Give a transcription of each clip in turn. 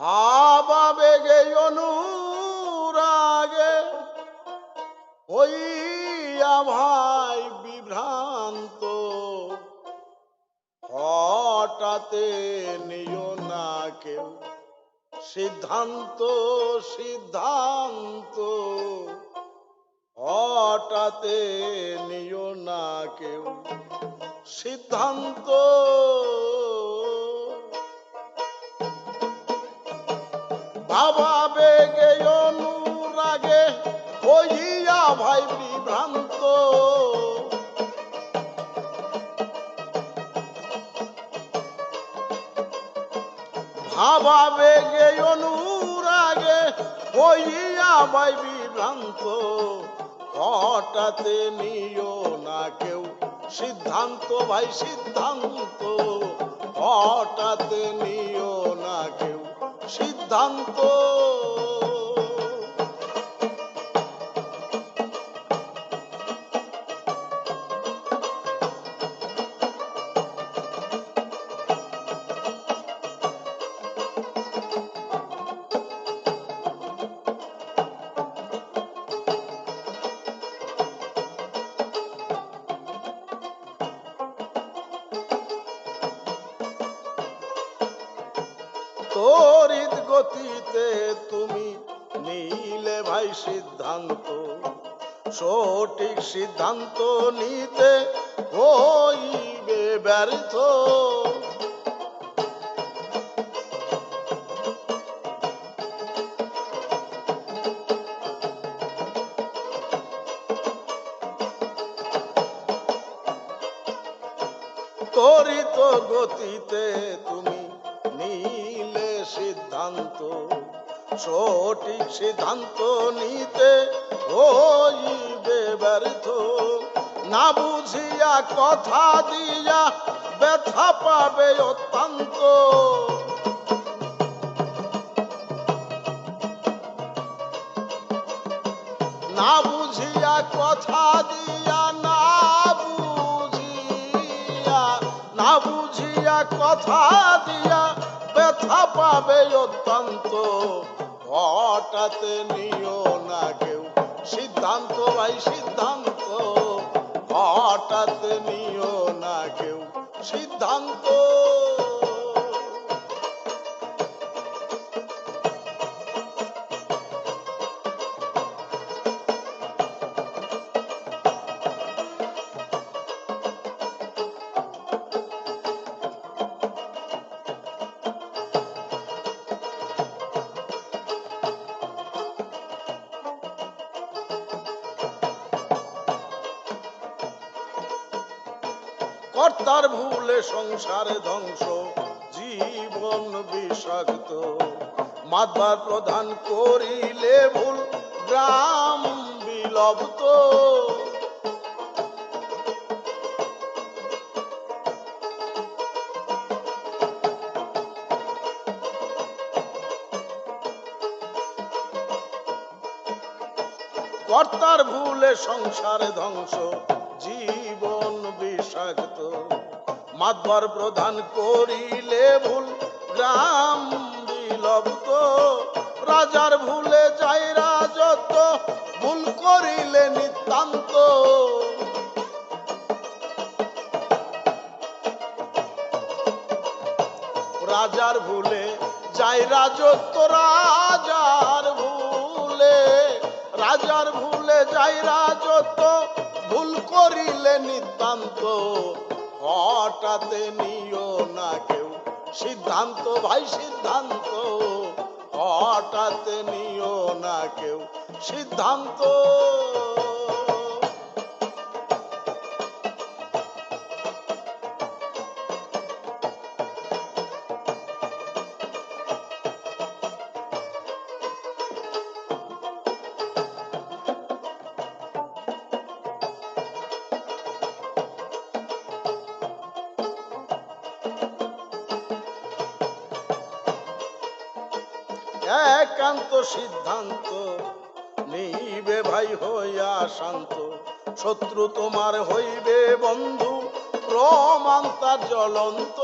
ভাবাবেগে অনুরাগে হইয়া ভাই বিভ্রান্ত। হঠাতে নিও না কেউ সিদ্ধান্ত সিদ্ধান্ত। হঠাতে নিও না কেউ সিদ্ধান্ত। বাবা বেগে অনুরাগে হইয়া ভাই বিভ্রান্ত। ভাবা বেগে অনুরাগে হইয়া ভাই বিভ্রান্ত। হঠাতে নিও না কেউ সিদ্ধান্ত, ভাই সিদ্ধান্ত। হঠাতে নিও না কেউ সিদ্ধান্ত। তরিত গতিতে তুমি নিলে ভাই সিদ্ধান্ত, সঠিক সিদ্ধান্ত নিতে হইবে ব্যর্থ। তরিত গতিতে তুমি নিলে সিদ্ধান্ত, সঠিক সিদ্ধান্ত নিতে হইবে ব্যর্থ। না বুঝিয়া কথা দিয়া ব্যথা পাবে অত্যন্ত। না বুঝিয়া কথা দিয়া, না বুঝিয়া না বুঝিয়া কথা দিয়া ব্যথা পাবে অত্যন্ত হঠাতে নিও না কেউ। সিদ্ধান্ত ভাই, সিদ্ধান্ত। হঠাতে নিও না কেউ। সিদ্ধান্ত। কর্তার ভুলে সংসারে ধ্বংস, জীবন বিষাক্ত। মাতবার প্রধান করিলে ভুল, গ্রাম বিলব্ধ কর্তার ভুলে সংসারে ধ্বংস জীবন বিষাক্ত মাতবার প্রধান করিলে ভুল, গ্রাম বিলব্ধ রাজার ভুলে যাই রাজত্ব, ভুল করিলে নিতান্ত। রাজার ভুলে যাই রাজত্ব, রাজার ভুলে রাজার ভুলে যাই রাজত্ব ভুল করিলে নিতান্ত হঠাতে নিও না কেউ। সিদ্ধান্ত ভাই, সিদ্ধান্ত হঠাতে নিও না কেউ। সিদ্ধান্ত একান্ত সিদ্ধান্ত। নিবে ভাই হইয়া শান্ত। শত্রু তোমার হইবে বন্ধু, প্রমাণ তার জ্বলন্ত।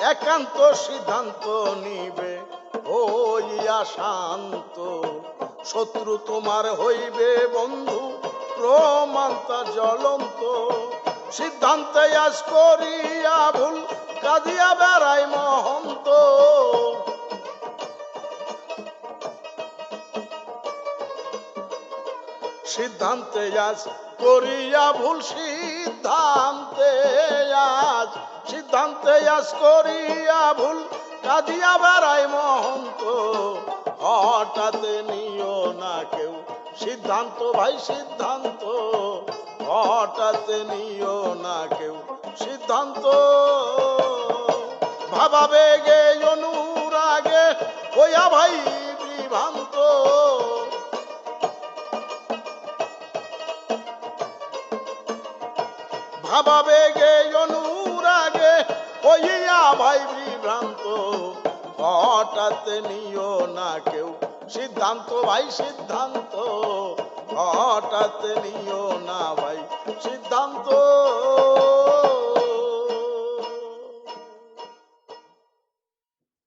একান্ত সিদ্ধান্ত নিবে, হইয়া শান্ত। শত্রু তোমার হইবে বন্ধু প্রমাণতা জ্বলন্ত। সিদ্ধান্তে আজ করিয়া ভুল, কাঁদিয়া বেড়াই মহন্ত। সিদ্ধান্তে আজ করিয়া ভুল, সিদ্ধান্তে আজ সিদ্ধান্তে আজ করিয়া ভুল, কাঁদিয়া বেড়াই মহন্ত। হঠাৎ নিও না কেউ। সিদ্ধান্ত ভাই, সিদ্ধান্ত। হঠাৎ নিও না কেউ। সিদ্ধান্ত। ভাবা বেগে অনুরাগে, হইয়া ভাই বিভ্রান্ত। ভাবা বেগে অনুরাগে, হইয়া ভাই বিভ্রান্ত। হঠাৎ নিও না কেউ। সিদ্ধান্ত ভাই সিদ্ধান্ত। হঠাৎ নিও না ভাই সিদ্ধান্ত।